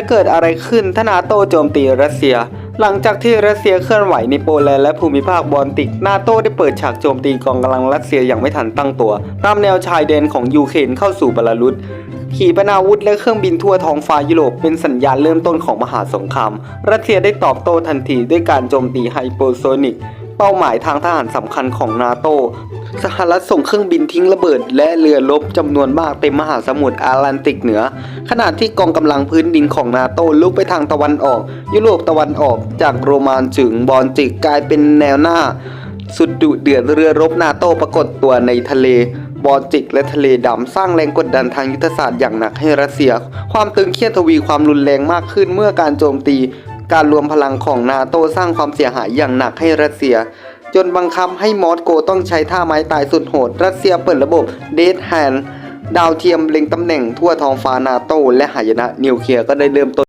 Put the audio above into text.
จะเกิดอะไรขึ้นถ้านาโตโจมตีรัสเซีย หลังจากที่รัสเซียเคลื่อนไหวในโปแลนด์และภูมิภาคบอลติก นาโตได้เปิดฉากโจมตีกองกำลังรัสเซียอย่างไม่ทันตั้งตัว ตามแนวชายแดนของยูเครนเข้าสู่บลารุสขีปนาวุธและเครื่องบินทั่วท้องฟ้ายุโรปเป็นสัญญาณเริ่มต้นของมหาสงคราม รัสเซียได้ตอบโต้ทันทีด้วยการโจมตีไฮเปโซนิก เป้าหมายทางทหารสำคัญของนาโต สหรัฐส่งเครื่องบินทิ้งระเบิด และเรือรบจำนวนมากเต็มมหาสมุทรแอตแลนติกเหนือ ขณะที่กองกำลังพื้นดินของนาโตลุกไปทางตะวันออก ยุโรปตะวันออกจากโรมานถึงบอลติกกลายเป็นแนวหน้า สุดดุเดือดเรือรบนาโตปรากฏตัวในทะเลบอลติกและทะเลดำสร้างแรงกดดันทางยุทธศาสตร์อย่างหนักให้รัสเซีย ความตึงเครียดทวีความรุนแรงมากขึ้นเมื่อการโจมตี การรวมพลังของนาโตสร้างความเสียหายอย่างหนักให้รัสเซีย จนบังคับให้มอสโกต้องใช้ท่าไม้ตายสุดโหด รัสเซียเปิดระบบเดดแฮนดาวเทียมเล็งตำแหน่งทั่วท้องฟ้านาโตและหายนะนิวเคลียร์ก็ได้เริ่มต้น